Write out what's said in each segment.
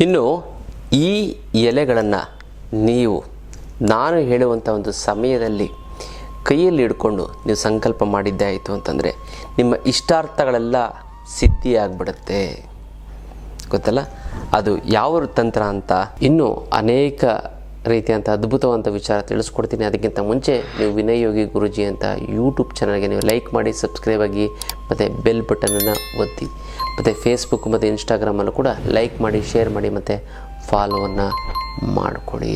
ಇನ್ನು ಈ ಎಲೆಗಳನ್ನು ನೀವು, ನಾನು ಹೇಳುವಂಥ ಒಂದು ಸಮಯದಲ್ಲಿ ಕೈಯಲ್ಲಿ ಹಿಡ್ಕೊಂಡು ನೀವು ಸಂಕಲ್ಪ ಮಾಡಿದ್ದೇ ಆಯಿತು ಅಂತಂದರೆ ನಿಮ್ಮ ಇಷ್ಟಾರ್ಥಗಳೆಲ್ಲ ಸಿದ್ಧಿಯಾಗ್ಬಿಡುತ್ತೆ. ಗೊತ್ತಲ್ಲ? ಅದು ಯಾವ ತಂತ್ರ ಅಂತ ಇನ್ನೂ ಅನೇಕ ರೀತಿಯಂಥ ಅದ್ಭುತವಂತ ವಿಚಾರ ತಿಳಿಸ್ಕೊಡ್ತೀನಿ. ಅದಕ್ಕಿಂತ ಮುಂಚೆ ನೀವು ವಿನಯ್ ಯೋಗಿ ಗುರುಜಿ ಅಂತ ಯೂಟ್ಯೂಬ್ ಚಾನಲ್ಗೆ ನೀವು ಲೈಕ್ ಮಾಡಿ ಸಬ್ಸ್ಕ್ರೈಬ್ ಆಗಿ, ಮತ್ತು ಬೆಲ್ ಬಟನನ್ನು ಒತ್ತಿ, ಮತ್ತು ಫೇಸ್ಬುಕ್ ಮತ್ತು ಇನ್ಸ್ಟಾಗ್ರಾಮಲ್ಲೂ ಕೂಡ ಲೈಕ್ ಮಾಡಿ ಶೇರ್ ಮಾಡಿ, ಮತ್ತು ಫಾಲೋವನ್ನು ಮಾಡಿಕೊಡಿ.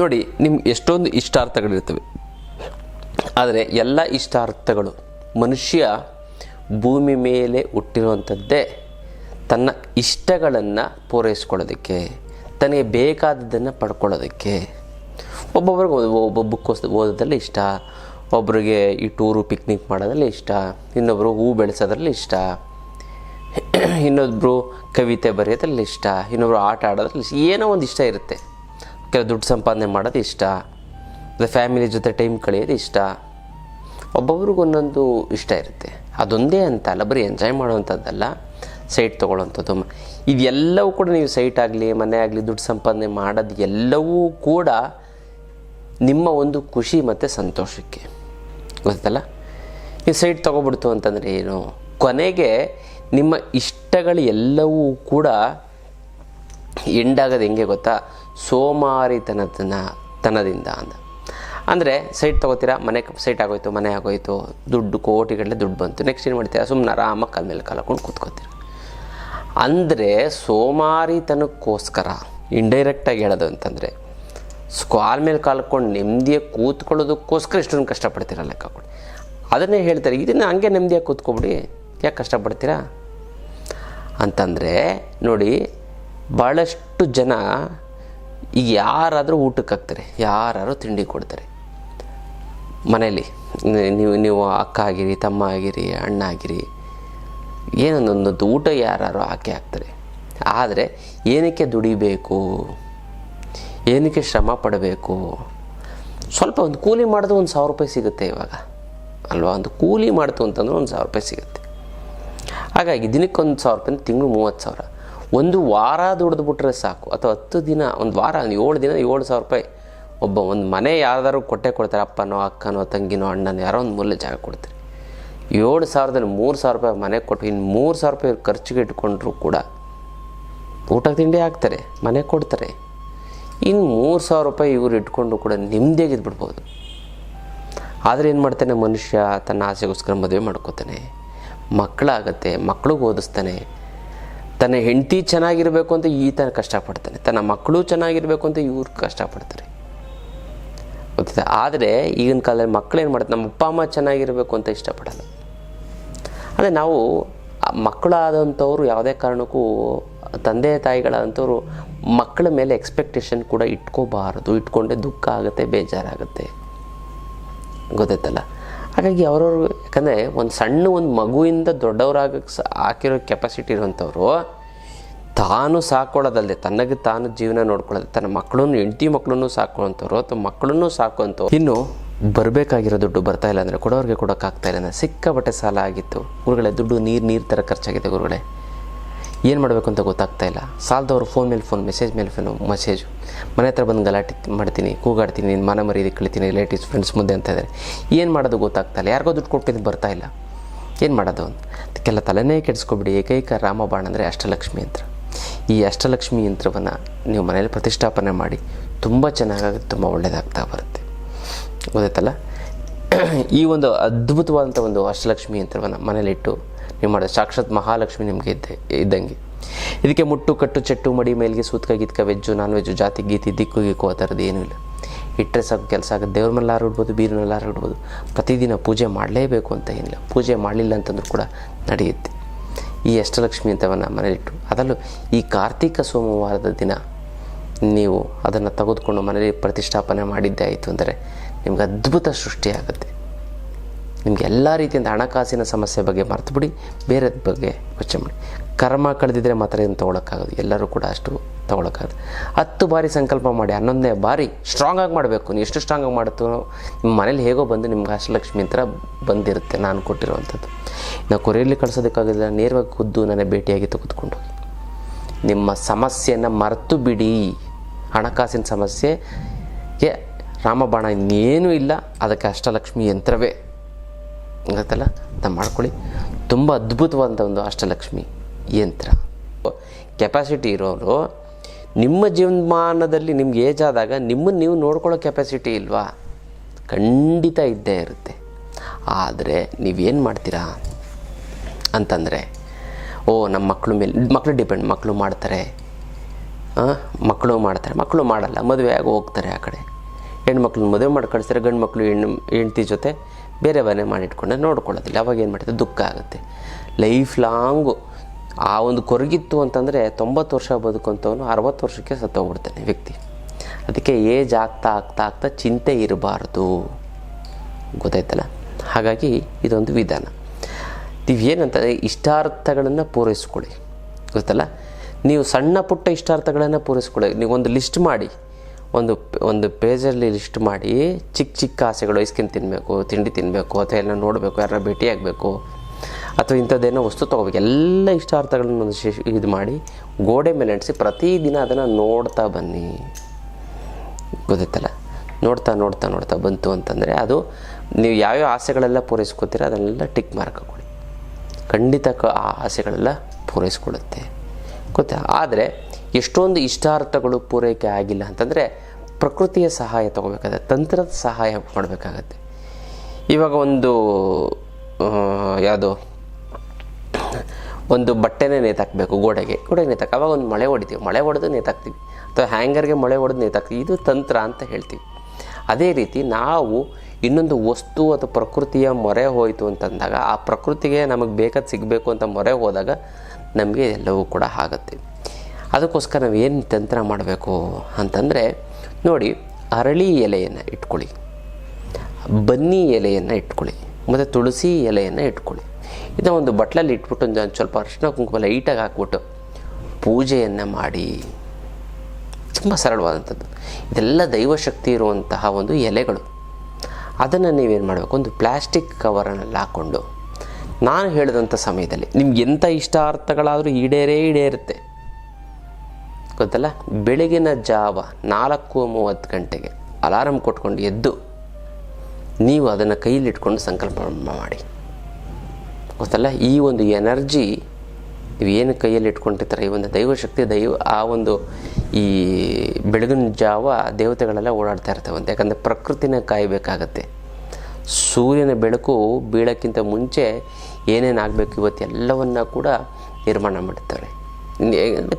ನೋಡಿ, ನಿಮ್ಗೆ ಎಷ್ಟೊಂದು ಇಷ್ಟಾರ್ಥಗಳಿರ್ತವೆ. ಆದರೆ ಎಲ್ಲ ಇಷ್ಟಾರ್ಥಗಳು ಮನುಷ್ಯ ಭೂಮಿ ಮೇಲೆ ಹುಟ್ಟಿರುವಂಥದ್ದೇ ತನ್ನ ಇಷ್ಟಗಳನ್ನು ಪೂರೈಸ್ಕೊಳ್ಳೋದಕ್ಕೆ, ತನಗೆ ಬೇಕಾದದ್ದನ್ನು ಪಡ್ಕೊಳ್ಳೋದಕ್ಕೆ. ಒಬ್ಬೊಬ್ರಿಗೆ ಒಬ್ಬ ಬುಕ್ ಓದೋದ್ರಲ್ಲಿ ಇಷ್ಟ ಒಬ್ಬರಿಗೆ ಈ ಟೂರು ಪಿಕ್ನಿಕ್ ಮಾಡೋದ್ರಲ್ಲಿ ಇಷ್ಟ ಇನ್ನೊಬ್ಬರು ಹೂ ಬೆಳೆಸೋದ್ರಲ್ಲಿ ಇಷ್ಟ ಇನ್ನೊಬ್ಬರು ಕವಿತೆ ಬರೆಯೋದ್ರಲ್ಲಿ ಇಷ್ಟ ಇನ್ನೊಬ್ಬರು ಆಟ ಆಡೋದ್ರಲ್ಲಿ ಇಷ್ಟ, ಏನೋ ಒಂದು ಇಷ್ಟ ಇರುತ್ತೆ. ಕೆಲವು ದುಡ್ಡು ಸಂಪಾದನೆ ಮಾಡೋದು ಇಷ್ಟ ಫ್ಯಾಮಿಲಿ ಜೊತೆ ಟೈಮ್ ಕಳೆಯೋದು ಇಷ್ಟ ಒಬ್ಬೊಬ್ರಿಗೊಂದೊಂದು ಇಷ್ಟ ಇರುತ್ತೆ. ಅದೊಂದೇ ಅಂತ ಅಲ್ಲ, ಬರೀ ಎಂಜಾಯ್ ಮಾಡುವಂಥದ್ದಲ್ಲ ಸೈಟ್ ತೊಗೊಳ್ಳೋವಂಥದ್ದು. ಇದೆಲ್ಲವೂ ಕೂಡ ನೀವು ಸೈಟ್ ಆಗಲಿ, ಮನೆ ಆಗಲಿ, ದುಡ್ಡು ಸಂಪಾದನೆ ಮಾಡೋದು ಎಲ್ಲವೂ ಕೂಡ ನಿಮ್ಮ ಒಂದು ಖುಷಿ ಮತ್ತು ಸಂತೋಷಕ್ಕೆ. ಗೊತ್ತಲ್ಲ? ನೀವು ಸೈಟ್ ತೊಗೊಬಿಡ್ತು ಅಂತಂದರೆ ಏನು? ಕೊನೆಗೆ ನಿಮ್ಮ ಇಷ್ಟಗಳು ಎಲ್ಲವೂ ಕೂಡ ಎಂಡಾಗೋದು ಹೆಂಗೆ ಗೊತ್ತಾ? ಸೋಮಾರಿತನತನ ತನದಿಂದ ಅಂತ. ಅಂದರೆ ಸೈಟ್ ತೊಗೋತೀರಾ, ಮನೆ ಸೈಟ್ ಆಗೋಯ್ತು, ಮನೆ ಆಗೋಯ್ತು, ದುಡ್ಡು, ಕೋಟಿಗಟ್ಟಲೆ ದುಡ್ಡು ಬಂತು. ನೆಕ್ಸ್ಟ್ ಏನು ಮಾಡ್ತೀರಾ? ಸುಮ್ಮನೆ ಆರಾಮಾಗಿ ಕಾಲ ಮೇಲೆ ಕಾಲ ಹಾಕೊಂಡು ಕೂತ್ಕೋತೀರ. ಅಂದರೆ ಸೋಮಾರಿತನಕ್ಕೋಸ್ಕರ ಇಂಡೈರೆಕ್ಟಾಗಿ ಹೇಳೋದು ಅಂತಂದರೆ ಕಾಲ್ ಮೇಲೆ ಕಾಲ್ಕೊಂಡು ನೆಮ್ಮದಿಯಾಗಿ ಕೂತ್ಕೊಳ್ಳೋದಕ್ಕೋಸ್ಕರ ಇಷ್ಟೊಂದು ಕಷ್ಟಪಡ್ತೀರ ಲೆಕ್ಕ ಕೊಡಿ. ಅದನ್ನೇ ಹೇಳ್ತಾರೆ, ಇದನ್ನು ಹಂಗೆ ನೆಮ್ಮದಿಯಾಗಿ ಕೂತ್ಕೊಬಿಡಿ. ಯಾಕೆ ಕಷ್ಟಪಡ್ತೀರಾ? ಅಂತಂದರೆ, ನೋಡಿ ಭಾಳಷ್ಟು ಜನ ಈಗ ಯಾರಾದರೂ ಊಟಕ್ಕೆ ಹಾಕ್ತಾರೆ ಯಾರಾದರೂ ತಿಂಡಿ ಕೊಡ್ತಾರೆ. ಮನೇಲಿ ನೀವು ನೀವು ಅಕ್ಕ ಆಗಿರಿ, ತಮ್ಮ ಆಗಿರಿ, ಅಣ್ಣ ಆಗಿರಿ ಏನೊಂದೊಂದು ಊಟ ಯಾರು ಹಾಕಿ ಹಾಕ್ತಾರೆ. ಆದರೆ ಏನಕ್ಕೆ ದುಡಿಬೇಕು? ಏನಕ್ಕೆ ಶ್ರಮ ಪಡಬೇಕು? ಸ್ವಲ್ಪ ಒಂದು ಕೂಲಿ ಮಾಡಿದ್ರೆ ಒಂದು ಸಾವಿರ ರೂಪಾಯಿ ಸಿಗುತ್ತೆ ಇವಾಗ. ಅಲ್ವಾ? ಒಂದು ಕೂಲಿ ಮಾಡ್ತು ಅಂತಂದ್ರೆ ಒಂದು ಸಾವಿರ ರೂಪಾಯಿ ಸಿಗುತ್ತೆ. ಹಾಗಾಗಿ ದಿನಕ್ಕೊಂದು ಸಾವಿರ ರೂಪಾಯಿ ತಿಂಗಳು ಮೂವತ್ತು ಸಾವಿರ. ಒಂದು ವಾರ ದುಡಿದ್ಬಿಟ್ರೆ ಸಾಕು. ಅಥವಾ ಹತ್ತು ದಿನ, ಒಂದು ವಾರ, ಏಳು ದಿನ ಏಳು ಸಾವಿರ ರೂಪಾಯಿ ಒಬ್ಬ ಒಂದು ಮನೆ ಯಾರಾದರೂ ಕೊಟ್ಟೆ ಕೊಡ್ತಾರೆ, ಅಪ್ಪನೋ, ಅಕ್ಕನೋ, ತಂಗಿನೋ, ಅಣ್ಣನೋ, ಯಾರೋ ಒಂದು ಮೂಲ ಜಾಗ ಕೊಡ್ತಾರೆ. ಏಳು ಸಾವಿರದಲ್ಲಿ ಮೂರು ಸಾವಿರ ರೂಪಾಯಿ ಮನೆ ಕೊಟ್ಟು, ಇನ್ನು ಮೂರು ಸಾವಿರ ರೂಪಾಯಿ ಖರ್ಚಿಗೆ ಇಟ್ಕೊಂಡ್ರೂ ಕೂಡ ಊಟ ತಿಂಡಿ ಹಾಕ್ತಾರೆ, ಮನೆ ಕೊಡ್ತಾರೆ. ಇನ್ನು ಮೂರು ಸಾವಿರ ರೂಪಾಯಿ ಇವ್ರು ಇಟ್ಕೊಂಡು ಕೂಡ ಬಿಡ್ಬೋದು. ಆದರೆ ಏನು ಮಾಡ್ತಾನೆ ಮನುಷ್ಯ, ತನ್ನ ಆಸೆಗೋಸ್ಕರ ಮದುವೆ ಮಾಡ್ಕೋತಾನೆ. ಮಕ್ಕಳಾಗತ್ತೆ ಮಕ್ಕಳಿಗೆ ಓದಿಸ್ತಾನೆ. ತನ್ನ ಹೆಂಡತಿ ಚೆನ್ನಾಗಿರಬೇಕು ಅಂತ ಈತ ಕಷ್ಟಪಡ್ತಾನೆ. ತನ್ನ ಮಕ್ಕಳು ಚೆನ್ನಾಗಿರಬೇಕು ಅಂತ ಇವ್ರು ಕಷ್ಟಪಡ್ತಾರೆ. ಗೊತ್ತಿದೆ. ಆದರೆ ಈಗಿನ ಕಾಲದಲ್ಲಿ ಮಕ್ಕಳು ಏನು ಮಾಡ್ತಾರೆ ನಮ್ಮ ಅಪ್ಪ, ಅಮ್ಮ ಚೆನ್ನಾಗಿರಬೇಕು ಅಂತ ಇಷ್ಟಪಡಲ್ಲ. ಅಂದರೆ ನಾವು ಮಕ್ಕಳಾದಂಥವ್ರು ಯಾವುದೇ ಕಾರಣಕ್ಕೂ, ತಂದೆ, ತಾಯಿಗಳಾದಂಥವ್ರು ಮಕ್ಕಳ ಮೇಲೆ ಎಕ್ಸ್ಪೆಕ್ಟೇಷನ್ ಕೂಡ ಇಟ್ಕೋಬಾರದು. ಇಟ್ಕೊಂಡೆ ದುಃಖ ಆಗುತ್ತೆ, ಬೇಜಾರಾಗುತ್ತೆ. ಗೊತ್ತಾಯ್ತಲ್ಲ? ಹಾಗಾಗಿ ಅವ್ರವ್ರು, ಯಾಕಂದರೆ ಒಂದು ಸಣ್ಣ ಒಂದು ಮಗುವಿಂದ ದೊಡ್ಡವರಾಗಕ್ಕೆ ಹಾಕಿರೋ ಕೆಪಾಸಿಟಿ ಇರೋಂಥವ್ರು ತಾನು ಸಾಕೊಳ್ಳೋದಲ್ಲದೆ ತನಗೆ ತಾನು ಜೀವನ ನೋಡ್ಕೊಳ್ಳೋದು, ತನ್ನ ಮಕ್ಕಳನ್ನು, ಹೆಂಡತಿ ಮಕ್ಕಳನ್ನು ಸಾಕುವಂಥವ್ರು ಅಥವಾ ಮಕ್ಕಳನ್ನು ಸಾಕುವಂಥವ್ರು. ಇನ್ನು ಬರಬೇಕಾಗಿರೋ ದುಡ್ಡು ಬರ್ತಾ ಇಲ್ಲ ಅಂದರೆ ಕೊಡೋರಿಗೆ ಕೊಡೋಕ್ಕಾಗ್ತಾ ಇಲ್ಲ ಅಂದರೆ ಸಾಲ ಆಗಿತ್ತು. ಗುರುಗಳೇ, ದುಡ್ಡು ನೀರು ನೀರು ಥರ ಖರ್ಚಾಗಿದೆ ಗುರುಗಳೇ. ಏನು ಮಾಡಬೇಕು ಅಂತ ಗೊತ್ತಾಗ್ತಾ ಇಲ್ಲ. ಸಾಲದವ್ರು ಫೋನ್ ಮೇಲೆ ಫೋನ್ ಮೆಸೇಜ್ ಮೇಲೆ ಫೋನು ಮೆಸೇಜು ಮನೆ ಹತ್ರ ಬಂದು ಗಲಾಟೆ ಮಾಡ್ತೀನಿ, ಕೂಗಾಡ್ತೀನಿ ನಿನ್ನ ಮನ ಮರೀದಿ ಕಳಿತೀನಿ ರಿಲೇಟಿವ್ಸ್ ಫ್ರೆಂಡ್ಸ್ ಮುಂದೆ ಅಂತ ಇದ್ದಾರೆ ಏನು ಮಾಡೋದು ಗೊತ್ತಾಗ್ತಾ ಇಲ್ಲ. ಯಾರಿಗೋ ದುಡ್ಡು ಕೊಟ್ಟಿದ್ದು ಬರ್ತಾ ಇಲ್ಲ. ಏನು ಮಾಡೋದು ಅಂತ. ಅದಕ್ಕೆಲ್ಲ ತಲೆನೇ ಕೆಡಿಸ್ಕೊಬಿಡಿ. ಏಕೈಕ ರಾಮಬಾಣ ಅಂದರೆ ಅಷ್ಟಲಕ್ಷ್ಮಿ ಯಂತ್ರ ಈ ಅಷ್ಟಲಕ್ಷ್ಮಿ ಯಂತ್ರವನ್ನು ನೀವು ಮನೇಲಿ ಪ್ರತಿಷ್ಠಾಪನೆ ಮಾಡಿ ತುಂಬ ಚೆನ್ನಾಗಿ ತುಂಬ ಒಳ್ಳೆಯದಾಗ್ತಾ ಬರುತ್ತೆ. ಗೊತ್ತಾಯ್ತಲ್ಲ? ಈ ಒಂದು ಅದ್ಭುತವಾದಂಥ ಒಂದು ಅಷ್ಟಲಕ್ಷ್ಮಿ ಯಂತ್ರವನ್ನು ಮನೇಲಿಟ್ಟು ನೀವು ಮಾಡಿದ್ರೆ ಸಾಕ್ಷಾತ್ ಮಹಾಲಕ್ಷ್ಮಿ ನಿಮಗೆ ಇದ್ದೆ, ಇದ್ದಂಗೆ. ಇದಕ್ಕೆ ಮುಟ್ಟು, ಕಟ್ಟು, ಚೆಟ್ಟು, ಮಡಿ, ಮೇಲ್ಗೆ ಸೂತ್ಕ, ಗೀತ್ಕ, ವೆಜ್ಜು, ನಾನ್ ವೆಜ್ಜು, ಜಾತಿ, ಗೀತಿ, ದಿಕ್ಕು, ಗಿಕ್ಕು, ಆ ಥರದ್ದು ಏನೂ ಇಲ್ಲ. ಇಟ್ಟರೆ ಸಾಕು, ಕೆಲಸ ಆಗುತ್ತೆ. ದೇವ್ರ ಮೇಲೆ ಇಡ್ಬೋದು ಬೀರಿನಲ್ಲಿ ಮೇಲಾರು ಇಡ್ಬೋದು. ಪ್ರತಿದಿನ ಪೂಜೆ ಮಾಡಲೇಬೇಕು ಅಂತ ಏನಿಲ್ಲ. ಪೂಜೆ ಮಾಡಲಿಲ್ಲ ಅಂತಂದ್ರೂ ಕೂಡ ನಡೆಯುತ್ತೆ. ಈ ಅಷ್ಟಲಕ್ಷ್ಮಿ ಅಂತವನ್ನು ಮನೇಲಿಟ್ಟು. ಅದರಲ್ಲೂ ಈ ಕಾರ್ತಿಕ ಸೋಮವಾರದ ದಿನ ನೀವು ಅದನ್ನು ತೆಗೆದುಕೊಂಡು ಮನೇಲಿ ಪ್ರತಿಷ್ಠಾಪನೆ ಮಾಡಿದ್ದೇ ಆಯಿತು ಅಂದರೆ ನಿಮ್ಗೆ ಅದ್ಭುತ ಸೃಷ್ಟಿಯಾಗುತ್ತೆ ನಿಮಗೆ ಎಲ್ಲ ರೀತಿಯಿಂದ ಹಣಕಾಸಿನ ಸಮಸ್ಯೆ ಬಗ್ಗೆ ಮರೆತು ಬಿಡಿ ಬೇರೆ ಬಗ್ಗೆ ಯೋಚನೆ ಮಾಡಿ. ಕರ್ಮ ಕಳೆದಿದ್ರೆ ಮಾತ್ರ ಏನು ತೊಗೊಳಕ್ಕಾಗೋದು? ಎಲ್ಲರೂ ಕೂಡ ಅಷ್ಟು ತೊಗೊಳಕ್ಕಾಗುತ್ತೆ ಹತ್ತು ಬಾರಿ ಸಂಕಲ್ಪ ಮಾಡಿ, ಹನ್ನೊಂದನೇ ಬಾರಿ ಸ್ಟ್ರಾಂಗಾಗಿ ಮಾಡಬೇಕು. ನೀವು ಎಷ್ಟು ಸ್ಟ್ರಾಂಗಾಗಿ ಮಾಡುತ್ತೋ ನಿಮ್ಮ ಮನೇಲಿ ಹೇಗೋ ಬಂದು ನಿಮ್ಗೆ ಅಷ್ಟಲಕ್ಷ್ಮಿ ಅಂತ ಬಂದಿರುತ್ತೆ ನಾನು ಕೊಟ್ಟಿರುವಂಥದ್ದು. ನಾವು ಕೊರಿಯಲ್ಲಿ ಕಳಿಸೋದಕ್ಕಾಗಿಲ್ಲ ನೇರವಾಗಿ ಖುದ್ದು ನನ್ನ ಭೇಟಿಯಾಗಿ ತೆಗೆದುಕೊಂಡು ಹೋಗಿ. ನಿಮ್ಮ ಸಮಸ್ಯೆಯನ್ನು ಮರೆತು ಬಿಡಿ. ಹಣಕಾಸಿನ ಸಮಸ್ಯೆಗೆ ರಾಮಬಾಣ ಇನ್ನೇನೂ ಇಲ್ಲ. ಅದಕ್ಕೆ ಅಷ್ಟಲಕ್ಷ್ಮಿ ಯಂತ್ರವೇ. ಗೊತ್ತಲ್ಲ? ನಾನು ಮಾಡ್ಕೊಳ್ಳಿ. ತುಂಬ ಅದ್ಭುತವಾದಂಥ ಒಂದು ಅಷ್ಟಲಕ್ಷ್ಮಿ. ಯಂತ್ರ. ಕೆಪಾಸಿಟಿ ಇರೋರು, ನಿಮ್ಮ ಜೀವಮಾನದಲ್ಲಿ ನಿಮ್ಗೆ ಏಜ್ ಆದಾಗ ನಿಮ್ಮನ್ನು ನೀವು ನೋಡ್ಕೊಳ್ಳೋ ಕೆಪಾಸಿಟಿ ಇಲ್ವಾ? ಖಂಡಿತ ಇದ್ದೇ ಇರುತ್ತೆ. ಆದರೆ ನೀವೇನು ಮಾಡ್ತೀರಾ? ಅಂತಂದರೆ, ಓ ನಮ್ಮ ಮಕ್ಕಳು ಮೇಲೆ ಮಕ್ಕಳು ಡಿಪೆಂಡ್ ಮಕ್ಕಳು ಮಾಡ್ತಾರೆ. ಮಕ್ಕಳು ಮಾಡ್ತಾರೆ. ಮಕ್ಕಳು ಮಾಡಲ್ಲ, ಮದುವೆ ಆಗಿ ಹೋಗ್ತಾರೆ ಆ ಕಡೆ. ಹೆಣ್ಮಕ್ಳನ್ನ ಮದುವೆ ಮಾಡಿ ಕಳಿಸ್ತಾರೆ ಗಂಡು ಮಕ್ಕಳು ಹೆಣ್ಣು ಹೆಂಡ್ತಿ ಜೊತೆ ಬೇರೆ ಮನೆ ಮಾಡಿಟ್ಕೊಂಡೆ ನೋಡ್ಕೊಳ್ಳೋದಿಲ್ಲ. ಅವಾಗ ಏನು ಮಾಡ್ತಾರೆ ದುಃಖ ಆಗುತ್ತೆ. ಲೈಫ್ ಲಾಂಗು ಆ ಒಂದು ಕೊರಗಿತ್ತು ಅಂತಂದರೆ ತೊಂಬತ್ತು ವರ್ಷ ಬದುಕುವಂಥವನು ಅರವತ್ತು ವರ್ಷಕ್ಕೆ ಸತ್ತೋಗ್ಬಿಡ್ತಾನೆ ವ್ಯಕ್ತಿ. ಅದಕ್ಕೆ ಏಜ್ ಆಗ್ತಾ ಆಗ್ತಾ ಆಗ್ತಾ ಚಿಂತೆ ಇರಬಾರ್ದು. ಗೊತ್ತಾಯ್ತಲ್ಲ? ಹಾಗಾಗಿ ಇದೊಂದು ವಿಧಾನ. ನೀವೇನಂತಂದರೆ ಇಷ್ಟಾರ್ಥಗಳನ್ನು ಪೂರೈಸ್ಕೊಳ್ಳಿ. ಗೊತ್ತಲ್ಲ? ನೀವು ಸಣ್ಣ ಪುಟ್ಟ ಇಷ್ಟಾರ್ಥಗಳನ್ನು ಪೂರೈಸ್ಕೊಳ್ಳಿ. ನೀವು ಒಂದು ಲಿಸ್ಟ್ ಮಾಡಿ. ಒಂದು ಒಂದು ಪೇಜಲ್ಲಿ ಲಿಸ್ಟ್ ಮಾಡಿ. ಚಿಕ್ಕ ಚಿಕ್ಕ ಆಸೆಗಳು, ಐಸ್ ಕ್ರೀಮ್ ತಿನ್ನಬೇಕು ತಿಂಡಿ ತಿನ್ನಬೇಕು ಅಥವಾ ಎಲ್ಲ ನೋಡಬೇಕು, ಯಾರನ್ನ ಭೇಟಿಯಾಗಬೇಕು. ಅಥವಾ ಇಂಥದ್ದೇನೋ ವಸ್ತು ತೊಗೋಬೇಕು. ಎಲ್ಲ ಇಷ್ಟಾರ್ಥಗಳನ್ನು ಒಂದು ಶೇಷ ಇದು ಮಾಡಿ ಗೋಡೆ ಮೇಲೆ ಅಂಟಿಸಿ ಪ್ರತಿದಿನ ಅದನ್ನು ನೋಡ್ತಾ ಬನ್ನಿ. ಗೊತ್ತಾಯ್ತಲ್ಲ? ನೋಡ್ತಾ ನೋಡ್ತಾ ನೋಡ್ತಾ ಬಂತು ಅಂತಂದರೆ ಅದು ನೀವು ಯಾವ್ಯಾವ ಆಸೆಗಳೆಲ್ಲ ಪೂರೈಸ್ಕೊತೀರ ಅದನ್ನೆಲ್ಲ ಟಿಕ್ ಮಾರ್ಕ್ ಹಾಕೊಳ್ಳಿ ಖಂಡಿತ ಕ ಆ ಆಸೆಗಳೆಲ್ಲ ಪೂರೈಸ್ಕೊಡುತ್ತೆ ಗೊತ್ತಾ? ಆದರೆ ಎಷ್ಟೊಂದು ಇಷ್ಟಾರ್ಥಗಳು ಪೂರೈಕೆ ಆಗಿಲ್ಲ ಅಂತಂದರೆ ಪ್ರಕೃತಿಯ ಸಹಾಯ ತೊಗೋಬೇಕಾಗತ್ತೆ, ತಂತ್ರದ ಸಹಾಯ ಮಾಡಬೇಕಾಗತ್ತೆ. ಇವಾಗ ಒಂದು ಯಾವುದೋ? ಒಂದು ಬಟ್ಟೆನೇ ನೇತಾಕಬೇಕು, ಗೋಡೆಗೆ. ಗೋಡೆಗೆ ನೇತಾಕ, ಅವಾಗ ಒಂದು ಮಳೆ ಹೊಡಿತೀವಿ. ಮಳೆ ಹೊಡೆದು ನೇತಾಕ್ತೀವಿ. ಅಥವಾ ಹ್ಯಾಂಗರ್ಗೆ ಮಳೆ ಹೊಡೆದು ನೇತಾಕ್ತೀವಿ. ಇದು ತಂತ್ರ ಅಂತ ಹೇಳ್ತೀವಿ. ಅದೇ ರೀತಿ ನಾವು ಇನ್ನೊಂದು ವಸ್ತು ಅಥವಾ ಪ್ರಕೃತಿಯ ಮೊರೆ ಹೋಯಿತು ಅಂತಂದಾಗ, ಆ ಪ್ರಕೃತಿಗೆ ನಮಗೆ ಬೇಕಾದ ಸಿಗಬೇಕು ಅಂತ ಮೊರೆ ಹೋದಾಗ ನಮಗೆ ಎಲ್ಲವೂ ಕೂಡ ಆಗುತ್ತೆ. ಅದಕ್ಕೋಸ್ಕರ ನಾವು ಏನು ತಂತ್ರ ಮಾಡಬೇಕು ಅಂತಂದರೆ, ನೋಡಿ, ಅರಳಿ ಎಲೆಯನ್ನು ಇಟ್ಕೊಳ್ಳಿ. ಬನ್ನಿ ಎಲೆಯನ್ನು ಇಟ್ಕೊಳ್ಳಿ. ಮತ್ತು ತುಳಸಿ ಎಲೆಯನ್ನು ಇಟ್ಕೊಳ್ಳಿ. ಇದನ್ನ ಒಂದು ಬಟ್ಲಲ್ಲಿ ಇಟ್ಬಿಟ್ಟು ಒಂದು ಸ್ವಲ್ಪ ಅರಿಶಿನ ಕುಂಕುಮ ಲೈಟಾಗಿ ಹಾಕ್ಬಿಟ್ಟು ಪೂಜೆಯನ್ನು ಮಾಡಿ. ತುಂಬ ಸರಳವಾದಂಥದ್ದು. ಇದೆಲ್ಲ ದೈವಶಕ್ತಿ ಇರುವಂತಹ ಒಂದು ಎಲೆಗಳು. ಅದನ್ನು ನೀವೇನು ಮಾಡಬೇಕು? ಒಂದು ಪ್ಲ್ಯಾಸ್ಟಿಕ್ ಕವರನ್ನೆಲ್ಲ ಹಾಕ್ಕೊಂಡು ನಾನು ಹೇಳಿದಂಥ ಸಮಯದಲ್ಲಿ ನಿಮ್ಗೆ ಎಂಥ ಇಷ್ಟಾರ್ಥಗಳಾದರೂ ಈಡೇರೇ ಈಡೇರುತ್ತೆ. ಗೊತ್ತಲ್ಲ? ಬೆಳಗಿನ ಜಾವ ನಾಲ್ಕು ಮೂವತ್ತು ಗಂಟೆಗೆ ಅಲಾರಂ ಕೊಟ್ಕೊಂಡು ಎದ್ದು ನೀವು ಅದನ್ನು ಕೈಲಿಟ್ಕೊಂಡು ಸಂಕಲ್ಪ ಮಾಡಿ. ಗೊತ್ತಲ್ಲ? ಈ ಒಂದು ಎನರ್ಜಿ ನೀವು ಏನು ಕೈಯಲ್ಲಿ ಇಟ್ಕೊಂಡಿರ್ತಾರೆ ಈ ಒಂದು ದೈವಶಕ್ತಿ ದೈವ, ಆ ಒಂದು ಈ ಬೆಳಗಿನ ಜಾವ ದೇವತೆಗಳೆಲ್ಲ ಓಡಾಡ್ತಾ ಇರ್ತವೆ ಅಂತ ಯಾಕಂದರೆ ಪ್ರಕೃತಿನ ಕಾಯಬೇಕಾಗತ್ತೆ. ಸೂರ್ಯನ ಬೆಳಕು ಬೀಳೋಕ್ಕಿಂತ ಮುಂಚೆ ಏನೇನು ಆಗಬೇಕು ಇವತ್ತು ಎಲ್ಲವನ್ನ ಕೂಡ ನಿರ್ಮಾಣ ಮಾಡ್ತಾರೆ.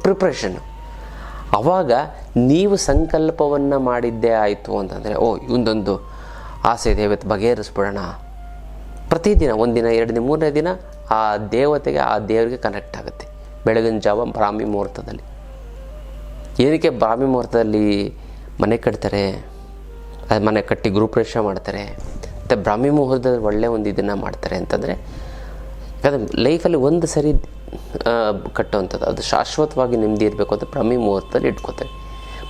ಪ್ರಿಪ್ರೇಷನ್ನು ಆವಾಗ ನೀವು ಸಂಕಲ್ಪವನ್ನು ಮಾಡಿದ್ದೇ ಆಯಿತು ಅಂತಂದರೆ, ಓ ಇವೊಂದೊಂದು ಆಸೆ ದೇವತೆ ಬಗೆಹರಿಸ್ಬಿಡೋಣ. ಪ್ರತಿದಿನ, ಒಂದಿನ ಎರಡು ದಿನ ಮೂರನೇ ದಿನ ಆ ದೇವತೆಗೆ, ಆ ದೇವರಿಗೆ ಕನೆಕ್ಟ್ ಆಗುತ್ತೆ. ಬೆಳಗಿನ ಜಾವ ಬ್ರಾಹ್ಮಿ ಮುಹೂರ್ತದಲ್ಲಿ. ಏನಕ್ಕೆ ಬ್ರಾಹ್ಮಿ ಮುಹೂರ್ತದಲ್ಲಿ ಮನೆ ಕಟ್ತಾರೆ? ಅದು ಮನೆ ಕಟ್ಟಿ ಗೃಹಪ್ರವೇಶ ಮಾಡ್ತಾರೆ. ಮತ್ತು ಬ್ರಾಹ್ಮಿ ಮುಹೂರ್ತದಲ್ಲಿ ಒಳ್ಳೆಯ ಒಂದು ಇದನ್ನು ಮಾಡ್ತಾರೆ ಅಂತಂದರೆ, ಯಾಕಂದರೆ ಲೈಫಲ್ಲಿ ಒಂದು ಸರಿ ಕಟ್ಟುವಂಥದ್ದು, ಅದು ಶಾಶ್ವತವಾಗಿ ನೆಮ್ಮದಿ ಇರಬೇಕು ಅಂತ ಬ್ರಾಹ್ಮಿ ಮುಹೂರ್ತದಲ್ಲಿ ಇಟ್ಕೋತಾರೆ.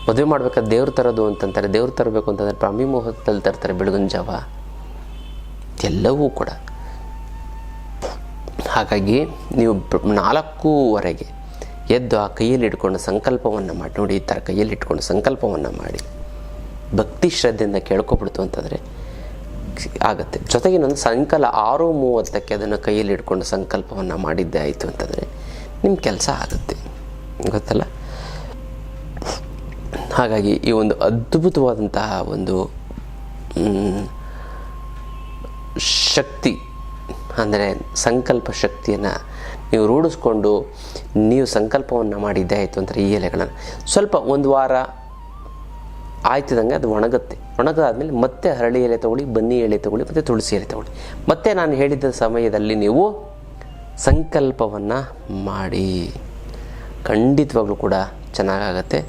ಮದುವೆ ಮಾಡ್ಬೇಕಾದ್ರೆ ದೇವ್ರ ತರೋದು ಅಂತಂತಾರೆ, ದೇವ್ರು ತರಬೇಕು ಅಂತಂದರೆ ಬ್ರಾಹ್ಮಿ ಮುಹೂರ್ತದಲ್ಲಿ ತರ್ತಾರೆ ಬೆಳಗಿನ ಜಾವ. ಎಲ್ಲವೂ ಕೂಡ. ಹಾಗಾಗಿ ನೀವು ನಾಲ್ಕೂವರೆಗೆ ಎದ್ದು ಆ ಕೈಯಲ್ಲಿ ಇಟ್ಕೊಂಡು ಸಂಕಲ್ಪವನ್ನು ಮಾಡಿ, ನೋಡಿ ಈ ಥರ ಕೈಯಲ್ಲಿ ಇಟ್ಕೊಂಡು ಸಂಕಲ್ಪವನ್ನು ಮಾಡಿ. ಭಕ್ತಿ ಶ್ರದ್ಧೆಯಿಂದ ಕೇಳ್ಕೊಬಿಡ್ತು ಅಂತಂದರೆ ಆಗುತ್ತೆ. ಜೊತೆಗೆ ಇನ್ನೊಂದು ಸಾಯಂಕಾಲ ಆರು ಮೂವತ್ತಕ್ಕೆ ಅದನ್ನು ಕೈಯಲ್ಲಿ ಇಟ್ಕೊಂಡು ಸಂಕಲ್ಪವನ್ನು ಮಾಡಿದ್ದೆ ಆಯಿತು ಅಂತಂದರೆ ನಿಮ್ಮ ಕೆಲಸ ಆಗುತ್ತೆ. ಗೊತ್ತಲ್ಲ? ಹಾಗಾಗಿ ಈ ಒಂದು ಅದ್ಭುತವಾದಂತಹ ಒಂದು ಶಕ್ತಿ, ಅಂದರೆ ಸಂಕಲ್ಪ ಶಕ್ತಿಯನ್ನು ನೀವು ರೂಢಿಸ್ಕೊಂಡು ನೀವು ಸಂಕಲ್ಪವನ್ನು ಮಾಡಿದ್ದೇ ಆಯಿತು ಅಂದರೆ ಈ ಎಲೆಗಳನ್ನು. ಸ್ವಲ್ಪ ಒಂದು ವಾರ ಆಯ್ತಿದಂಗೆ ಅದು ಒಣಗುತ್ತೆ. ಒಣಗಾದ್ಮೇಲೆ ಮತ್ತೆ ಹರಳಿ ಎಲೆ ತಗೊಳ್ಳಿ, ಬನ್ನಿ ಎಲೆ ತಗೊಳ್ಳಿ, ಮತ್ತು ತುಳಸಿ ಎಲೆ ತಗೊಳ್ಳಿ. ಮತ್ತೆ ನಾನು ಹೇಳಿದ ಸಮಯದಲ್ಲಿ ನೀವು ಸಂಕಲ್ಪವನ್ನು ಮಾಡಿ. ಖಂಡಿತವಾಗ್ಲೂ ಕೂಡ ಚೆನ್ನಾಗಾಗತ್ತೆ.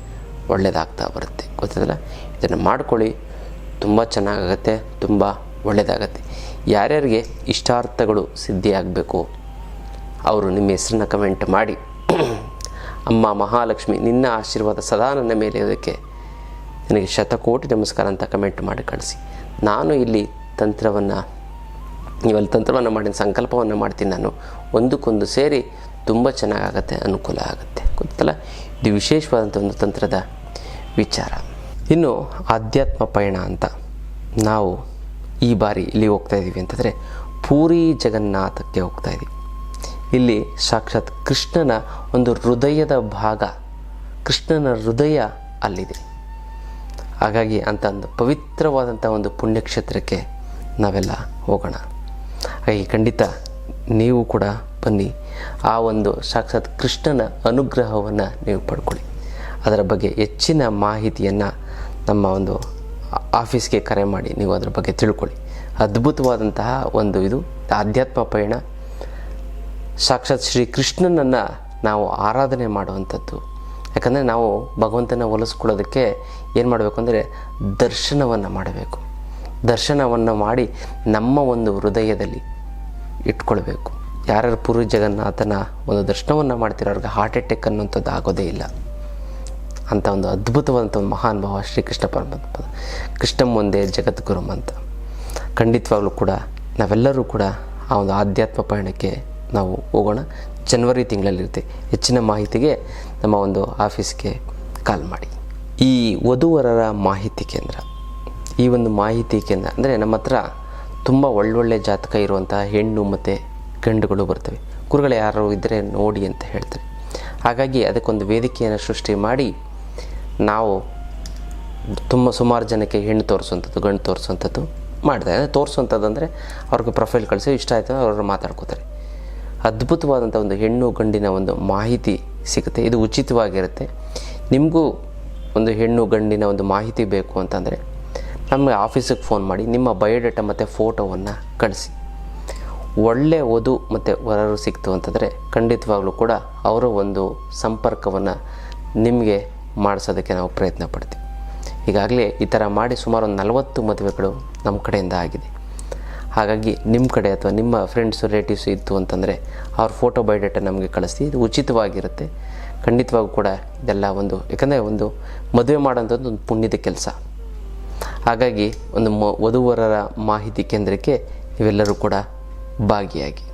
ಒಳ್ಳೆಯದಾಗ್ತಾ ಬರುತ್ತೆ. ಗೊತ್ತದಲ್ಲ? ಇದನ್ನು ಮಾಡ್ಕೊಳ್ಳಿ. ತುಂಬ ಚೆನ್ನಾಗಾಗತ್ತೆ, ತುಂಬ ಒಳ್ಳೆಯದಾಗತ್ತೆ ಯಾರ್ಯಾರಿಗೆ ಇಷ್ಟಾರ್ಥಗಳು ಸಿದ್ಧಿಯಾಗಬೇಕು, ಅವರು ನಿಮ್ಮ ಹೆಸರನ್ನ ಕಮೆಂಟ್ ಮಾಡಿ. ಅಮ್ಮ ಮಹಾಲಕ್ಷ್ಮಿ, ನಿನ್ನ ಆಶೀರ್ವಾದ ಸದಾ ನನ್ನ ಮೇಲೆ ಇರೋದಕ್ಕೆ ನನಗೆ ಶತಕೋಟಿ ನಮಸ್ಕಾರ ಅಂತ ಕಮೆಂಟ್ ಮಾಡಿ ಕಳಿಸಿ. ನಾನು ಇಲ್ಲಿ ತಂತ್ರವನ್ನು, ನೀವಲ್ಲಿ ತಂತ್ರವನ್ನು ಮಾಡಿದ ಸಂಕಲ್ಪವನ್ನು ಮಾಡ್ತೀನಿ ನಾನು. ಒಂದಕ್ಕೊಂದು ಸೇರಿ ತುಂಬ ಚೆನ್ನಾಗಾಗತ್ತೆ, ಅನುಕೂಲ ಆಗುತ್ತೆ. ಗೊತ್ತಲ್ಲ ಇದು ವಿಶೇಷವಾದಂಥ ಒಂದು ತಂತ್ರದ ವಿಚಾರ. ಇನ್ನು ಆಧ್ಯಾತ್ಮ ಪಯಣ ಅಂತ ನಾವು ಈ ಬಾರಿ ಇಲ್ಲಿ ಹೋಗ್ತಾ ಇದ್ದೀವಿ ಅಂತಂದರೆ ಪೂರಿ ಜಗನ್ನಾಥಕ್ಕೆ ಹೋಗ್ತಾ ಇದ್ದೀವಿ ಇಲ್ಲಿ ಸಾಕ್ಷಾತ್ ಕೃಷ್ಣನ ಒಂದು ಹೃದಯದ ಭಾಗ, ಕೃಷ್ಣನ ಹೃದಯ ಅಲ್ಲಿದೆ. ಹಾಗಾಗಿ ಅಂತ ಒಂದು ಪವಿತ್ರವಾದಂಥ ಒಂದು ಪುಣ್ಯಕ್ಷೇತ್ರಕ್ಕೆ ನಾವೆಲ್ಲ ಹೋಗೋಣ. ಹಾಗಾಗಿ ಖಂಡಿತ ನೀವು ಕೂಡ ಬನ್ನಿ. ಆ ಒಂದು ಸಾಕ್ಷಾತ್ ಕೃಷ್ಣನ ಅನುಗ್ರಹವನ್ನು ನೀವು ಪಡ್ಕೊಳ್ಳಿ. ಅದರ ಬಗ್ಗೆ ಹೆಚ್ಚಿನ ಮಾಹಿತಿಯನ್ನು ನಮ್ಮ ಒಂದು ಆಫೀಸ್ಗೆ ಕರೆ ಮಾಡಿ, ನೀವು ಅದರ ಬಗ್ಗೆ ತಿಳ್ಕೊಳ್ಳಿ. ಅದ್ಭುತವಾದಂತಹ ಒಂದು ಇದು. ಆಧ್ಯಾತ್ಮ ಪಯಣ. ಸಾಕ್ಷಾತ್ ಶ್ರೀ ಕೃಷ್ಣನನ್ನು ನಾವು ಆರಾಧನೆ ಮಾಡುವಂಥದ್ದು. ಯಾಕಂದರೆ ನಾವು ಭಗವಂತನ ಒಲಿಸ್ಕೊಳ್ಳೋದಕ್ಕೆ ಏನು ಮಾಡಬೇಕು ಅಂದರೆ ದರ್ಶನವನ್ನು ಮಾಡಬೇಕು. ದರ್ಶನವನ್ನು ಮಾಡಿ ನಮ್ಮ ಒಂದು ಹೃದಯದಲ್ಲಿ ಇಟ್ಕೊಳ್ಬೇಕು. ಯಾರ್ಯಾರು ಪೂರ್ವ ಜಗನ್ನಾಥನ ಒಂದು ದರ್ಶನವನ್ನು ಮಾಡ್ತಿರೋ ಅವ್ರಿಗೆ ಹಾರ್ಟ್ ಅಟ್ಯಾಕ್ ಅನ್ನುವಂಥದ್ದು ಆಗೋದೇ ಇಲ್ಲ. ಅಂತ ಒಂದು ಅದ್ಭುತವಾದಂಥ ಒಂದು ಮಹಾನುಭಾವ ಶ್ರೀಕೃಷ್ಣ ಪರಮಾತ್ಮ ಕೃಷ್ಣ ಮುಂದೆ ಜಗದ್ಗುರುಮ್ ಅಂತ. ಖಂಡಿತವಾಗ್ಲೂ ಕೂಡ ನಾವೆಲ್ಲರೂ ಕೂಡ ಆ ಒಂದು ಆಧ್ಯಾತ್ಮ ಪಯಣಕ್ಕೆ ನಾವು ಹೋಗೋಣ. ಜನವರಿ ತಿಂಗಳಲ್ಲಿರುತ್ತೆ. ಹೆಚ್ಚಿನ ಮಾಹಿತಿಗೆ ನಮ್ಮ ಒಂದು ಆಫೀಸ್ಗೆ ಕಾಲ್ ಮಾಡಿ. ಈ ವಧುವರರ ಮಾಹಿತಿ ಕೇಂದ್ರ. ಈ ಒಂದು ಮಾಹಿತಿ ಕೇಂದ್ರ ಅಂದರೆ ನಮ್ಮ ಹತ್ರ ತುಂಬ ಒಳ್ಳೊಳ್ಳೆ ಜಾತಕ ಇರುವಂಥ ಹೆಣ್ಣು ಮತ್ತು ಗಂಡುಗಳು ಬರ್ತವೆ. ಕುರುಗಳು ಯಾರು ಇದ್ದರೆ ನೋಡಿ ಅಂತ ಹೇಳ್ತಾರೆ. ಹಾಗಾಗಿ ಅದಕ್ಕೊಂದು ವೇದಿಕೆಯನ್ನು ಸೃಷ್ಟಿ ಮಾಡಿ ನಾವು ತುಂಬ ಸುಮಾರು ಜನಕ್ಕೆ ಹೆಣ್ಣು ತೋರಿಸುವಂಥದ್ದು, ಗಂಡು ತೋರಿಸುವಂಥದ್ದು ಮಾಡಿದೆ ಅಂದರೆ ತೋರಿಸುವಂಥದ್ದು ಅಂದರೆ ಅವ್ರಿಗೆ ಪ್ರೊಫೈಲ್ ಕಳಿಸಿ, ಇಷ್ಟ ಆಯಿತು ಅವರು ಮಾತಾಡ್ಕೋತಾರೆ. ಅದ್ಭುತವಾದಂಥ ಒಂದು ಹೆಣ್ಣು ಗಂಡಿನ ಒಂದು ಮಾಹಿತಿ ಸಿಗುತ್ತೆ. ಇದು ಉಚಿತವಾಗಿರುತ್ತೆ. ನಿಮಗೂ ಒಂದು ಹೆಣ್ಣು ಗಂಡಿನ ಒಂದು ಮಾಹಿತಿ ಬೇಕು ಅಂತಂದರೆ ನಮಗೆ ಆಫೀಸಿಗೆ ಫೋನ್ ಮಾಡಿ, ನಿಮ್ಮ ಬಯೋಡೇಟಾ ಮತ್ತು ಫೋಟೋವನ್ನು ಕಳಿಸಿ. ಒಳ್ಳೆಯ ಓದು ಮತ್ತು ವರರು ಸಿಕ್ತು ಅಂತಂದರೆ ಖಂಡಿತವಾಗ್ಲೂ ಕೂಡ ಅವರ ಒಂದು ಸಂಪರ್ಕವನ್ನು ನಿಮಗೆ ಮಾಡಿಸೋದಕ್ಕೆ ನಾವು ಪ್ರಯತ್ನ ಪಡ್ತೀವಿ. ಈಗಾಗಲೇ ಈ ಥರ ಮಾಡಿ ಸುಮಾರು ಒಂದು ನಲವತ್ತು ಮದುವೆಗಳು ನಮ್ಮ ಕಡೆಯಿಂದ ಆಗಿದೆ. ಹಾಗಾಗಿ ನಿಮ್ಮ ಕಡೆ ಅಥವಾ ನಿಮ್ಮ ಫ್ರೆಂಡ್ಸು ರಿಲೇಟಿವ್ಸ್ ಇತ್ತು ಅಂತಂದರೆ ಅವ್ರ ಫೋಟೋ ಬಯೋಡೇಟಾ ನಮಗೆ ಕಳಿಸಿ, ಇದು ಉಚಿತವಾಗಿರುತ್ತೆ. ಖಂಡಿತವಾಗೂ ಕೂಡ ಇದೆಲ್ಲ ಒಂದು, ಯಾಕಂದರೆ ಒಂದು ಮದುವೆ ಮಾಡೋಂಥದ್ದು ಒಂದು ಪುಣ್ಯದ ಕೆಲಸ. ಹಾಗಾಗಿ ಒಂದು ಮ, ವಧುವರರ ಮಾಹಿತಿ ಕೇಂದ್ರಕ್ಕೆ ನೀವೆಲ್ಲರೂ ಕೂಡ ಭಾಗಿಯಾಗಿ.